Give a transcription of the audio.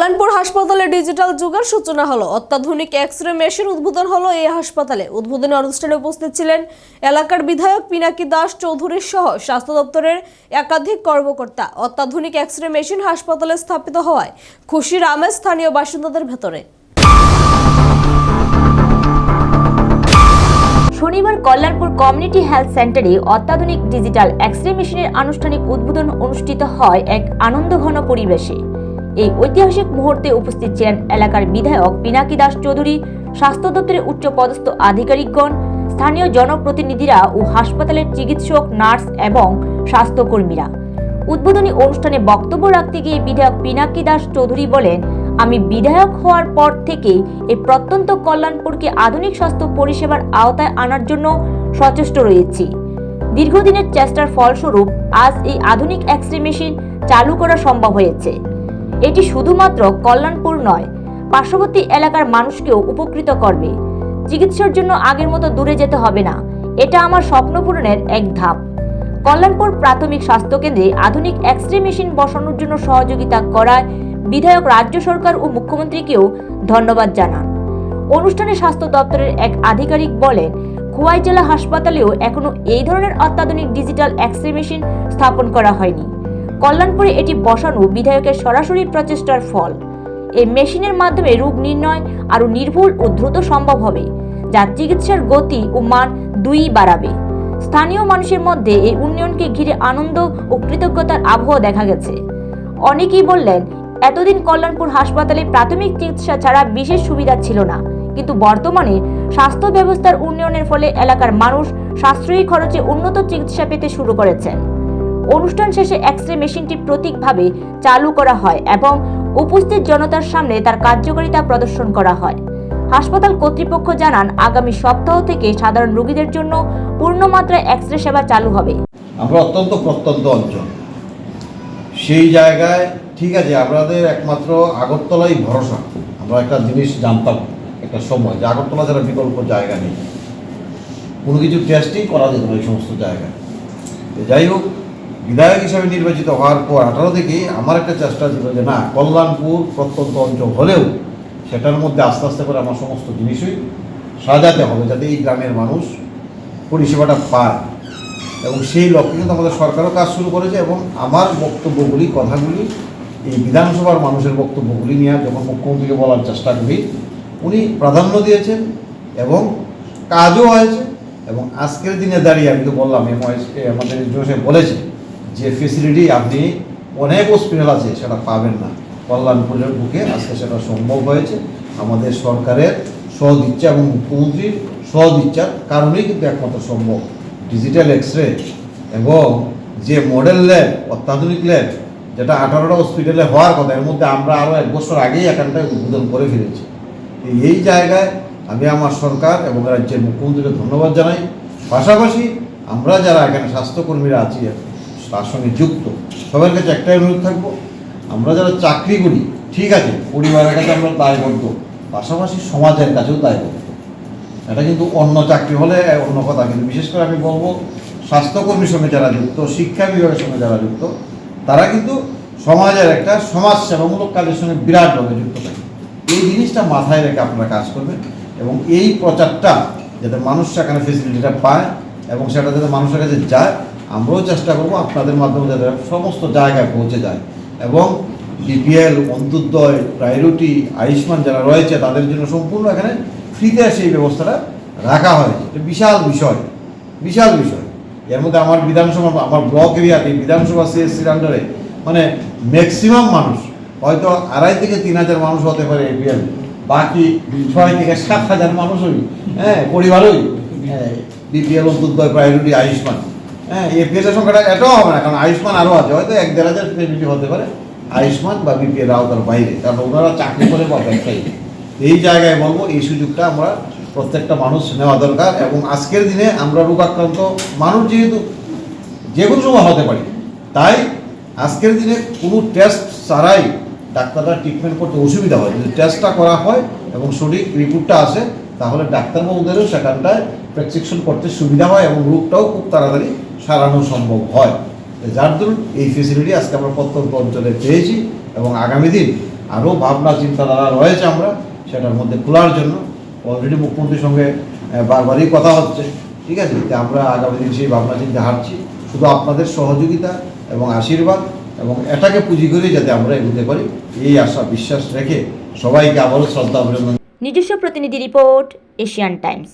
কল্যাণপুর হাসপাতালে ডিজিটাল যুগের সূচনা হলো। অত্যাধুনিক এক্স রে মেশিন উদ্বোধন হলো এই হাসপাতালে। উদ্বোধনী অনুষ্ঠানে উপস্থিত ছিলেন এলাকার বিধায়ক পিনাকি দাস চৌধুরীর সহ স্বাস্থ্য দপ্তরের একাধিক কর্মকর্তা। অত্যাধুনিক এক্স রে মেশিন হাসপাতালে স্থাপিত হওয়ায় খুশির আমেজ স্থানীয় বাসিন্দাদের ভেতরে। শনিবার কল্যাণপুর কমিউনিটি হেলথ সেন্টারে অত্যাধুনিক ডিজিটাল এক্স রে মেশিনের আনুষ্ঠানিক উদ্বোধন অনুষ্ঠিত হয় এক আনন্দঘন পরিবেশে। এই ঐতিহাসিক মুহূর্তে উপস্থিত ছিলেন এলাকার বিধায়ক পিনাকি দাস চৌধুরী, স্বাস্থ্য দপ্তরের উচ্চ পদস্থ আধিকারিকগণ, স্থানীয় জনপ্রতিনিধিরা ও হাসপাতালের চিকিৎসক, নার্স এবং স্বাস্থ্যকর্মীরা। উদ্বোধনী অনুষ্ঠানে বক্তব্য রাখতে গিয়ে বিধায়ক পিনাকি দাস চৌধুরী বলেন, আমি বিধায়ক হওয়ার পর থেকে এই প্রত্যন্ত কল্যাণপুরকে আধুনিক স্বাস্থ্য পরিষেবার আওতায় আনার জন্য সচেষ্ট রয়েছি। দীর্ঘদিনের চেষ্টার ফলস্বরূপ আজ এই আধুনিক এক্স রে মেশিন চালু করা সম্ভব হয়েছে। এটি শুধুমাত্র কল্যাণপুর নয়, পার্শ্ববর্তী এলাকার মানুষকেও উপকৃত করবে। চিকিৎসার জন্য আগের মতো দূরে যেতে হবে না, এটা আমার স্বপ্ন পূরণের এক ধাপ। কল্যাণপুর প্রাথমিক স্বাস্থ্যকেন্দ্রে আধুনিক এক্স রে মেশিন বসানোর জন্য সহযোগিতা করায় বিধায়ক রাজ্য সরকার ও মুখ্যমন্ত্রীকেও ধন্যবাদ জানান। অনুষ্ঠানে স্বাস্থ্য দপ্তরের এক আধিকারিক বলেন, খোয়াই জেলা হাসপাতালেও এখনও এই ধরনের অত্যাধুনিক ডিজিটাল এক্স রে মেশিন স্থাপন করা হয়নি। কল্যাণপুরে এটি বসানো বিধায়কের সরাসরি প্রচেষ্টার ফল। এই মেশিনের মাধ্যমে রোগ নির্ণয় আরও নির্ভুল ও দ্রুত সম্ভব হবে, যা চিকিৎসার গতি ও মান দুই বাড়াবে। স্থানীয় মানুষের মধ্যে এই উন্নয়নকে ঘিরে আনন্দ ও কৃতজ্ঞতার আবহ দেখা গেছে। অনেকেই বললেন, এতদিন কল্যাণপুর হাসপাতালে প্রাথমিক চিকিৎসা ছাড়া বিশেষ সুবিধা ছিল না। কিন্তু বর্তমানে স্বাস্থ্য ব্যবস্থার উন্নয়নের ফলে এলাকার মানুষ সাশ্রয়ী খরচে উন্নত চিকিৎসা পেতে শুরু করেছেন। অনুষ্ঠান শেষে এক্স রে মেশিনটি প্রতীকভাবে চালু করা হয় এবং উপস্থিত জনতার সামনে তার কার্যকারিতা প্রদর্শন করা হয়। হাসপাতাল কর্তৃপক্ষ জানান, আগামী সপ্তাহ থেকে সাধারণ রোগীদের জন্য পূর্ণমাত্রায় এক্স রে সেবা চালু হবে। আমরা অত্যন্ত প্রত্যন্ত অঞ্চল। সেই জায়গায়, ঠিক আছে আমাদের একমাত্র আগরতলাই ভরসা। আমরা একটা জিনিস জানতাম, একটা সময়, যে আগরতলা যারা বিকল্প জায়গা নেই। কোনো কিছু টেস্টই করা যেত না এই সমস্ত জায়গায়। যাই হোক বিধায়ক হিসাবে নির্বাচিত হওয়ার পর আঠারো থেকে আমার একটা চেষ্টা ছিল যে না, কল্যাণপুর প্রত্যন্ত অঞ্চল হলেও সেটার মধ্যে আস্তে আস্তে করে আমার সমস্ত জিনিসই সাজাতে হবে যাতে এই গ্রামের মানুষ পরিষেবাটা পায়। এবং সেই লক্ষ্যে কিন্তু আমাদের সরকারও কাজ শুরু করেছে এবং আমার বক্তব্যগুলি, কথাগুলি, এই বিধানসভার মানুষের বক্তব্যগুলি নিয়ে যখন মুখ্যমন্ত্রীকে বলার চেষ্টা করি, উনি প্রাধান্য দিয়েছেন এবং কাজও হয়েছে এবং আজকের দিনে দাঁড়িয়ে আমি তো বললাম এমআইএস আমাদের জোসে বলেছে। যে ফেসিলিটি আপনি অনেক হসপিটাল আছে, সেটা পাবেন না। কল্যাণপুরের বুকে আজকে সেটা সম্ভব হয়েছে। আমাদের সরকারের সদিচ্ছা এবং মুখ্যমন্ত্রীর সদিচ্ছার কারণেই কিন্তু একমাত্র সম্ভব। ডিজিটাল এক্স রে এবং যে মডেল ল্যাব অত্যাধুনিক ল্যাব যেটা আঠারোটা হসপিটালে হওয়ার কথা, এর মধ্যে আমরা আরও এক বছর আগেই এখানটায় উদ্বোধন করে ফেলেছি। তো এই জায়গায় আমি আমার সরকার এবং রাজ্যের মুখ্যমন্ত্রীকে ধন্যবাদ জানাই। পাশাপাশি আমরা যারা এখানে স্বাস্থ্যকর্মীরা আছি তার সঙ্গে যুক্ত। সবার কাছে একটাই অনুরোধ থাকব, আমরা যারা চাকরি করি, ঠিক আছে, পরিবারের কাছে আমরা দায়বদ্ধ, পাশাপাশি সমাজের কাছেও দায়বদ্ধ। এটা কিন্তু অন্য চাকরি হলে অন্য কথা, কিন্তু বিশেষ করে আমি বলব, স্বাস্থ্যকর্মীর সঙ্গে যারা যুক্ত, শিক্ষা বিভাগের সঙ্গে যারা যুক্ত, তারা কিন্তু সমাজের একটা সমাজ সেবামূলক কাজের সঙ্গে বিরাটভাবে যুক্ত থাকে। এই জিনিসটা মাথায় রেখে আপনারা কাজ করবেন এবং এই প্রচারটা যাতে মানুষ সেখানে ফেসিলিটিটা পায় এবং সেটা যাতে মানুষের কাছে যায় আমরাও চেষ্টা করব আপনাদের মাধ্যমে যাতে সমস্ত জায়গায় পৌঁছে যায়। এবং বিপিএল অন্তর্দয় প্রায়োরিটি আয়ুষ্মান যারা রয়েছে তাদের জন্য সম্পূর্ণ এখানে ফ্রিতে সেই ব্যবস্থাটা রাখা হয়েছে। এটা বিশাল বিষয় বিশাল বিষয়। এর মধ্যে আমার বিধানসভা আমার ব্লক এরিয়াতে বিধানসভা সিএসসির আন্ডারে মানে ম্যাক্সিমাম মানুষ হয়তো আড়াই থেকে তিন হাজার মানুষ হতে পারে এপিএল বাকি ছয় থেকে সাত হাজার মানুষই হ্যাঁ পরিবারই হ্যাঁ। BPL Antyodaya priority Ayushman. হ্যাঁ এপিএল এর সংখ্যাটা এটাও হবে না, কারণ আয়ুষ্মান আরও আছে, হয়তো এক দেড় হাজার হতে পারে। আয়ুষ্মান বা বিপিএল বাইরে, কারণ ওনারা চাকরি করে এই জায়গায় বলব, এই সুযোগটা আমরা প্রত্যেকটা মানুষ নেওয়া দরকার, এবং আজকের দিনে আমরা মানুষ যেহেতু, যে কোনো সময় হতে পারি। তাই আজকের দিনে কোনো টেস্ট ছাড়াই ডাক্তাররা ট্রিটমেন্ট করতে অসুবিধা হয়। যদি টেস্টটা করা হয় এবং সঠিক রিপোর্টটা আসে, তাহলে ডাক্তারবাবুদেরও সেখানটায় প্রেসক্রিপশন করতে সুবিধা হয় এবং রোগটাও খুব তাড়াতাড়ি সারানো সম্ভব হয়। যার দরুন এই ফেসিলিটি আজকে আমরা প্রত্যন্ত অঞ্চলে পেয়েছি এবং আগামী দিন আরও ভাবনা চিন্তাধারা রয়েছে আমরা সেটার মধ্যে খোলার জন্য। অলরেডি মুখ্যমন্ত্রীর সঙ্গে বারবারই কথা হচ্ছে। ঠিক আছে? আমরা আগামী দিন সেই ভাবনা চিন্তা হারছি। শুধু আপনাদের সহযোগিতা এবং আশীর্বাদ এবং এটাকে পুঁজি করে যাতে আমরা এগোতে পারি, এই আশা বিশ্বাস রেখে সবাইকে আবারও শ্রদ্ধা অভিনন্দন নিজস্ব প্রতিনিধি রিপোর্ট এশিয়ান টাইমস।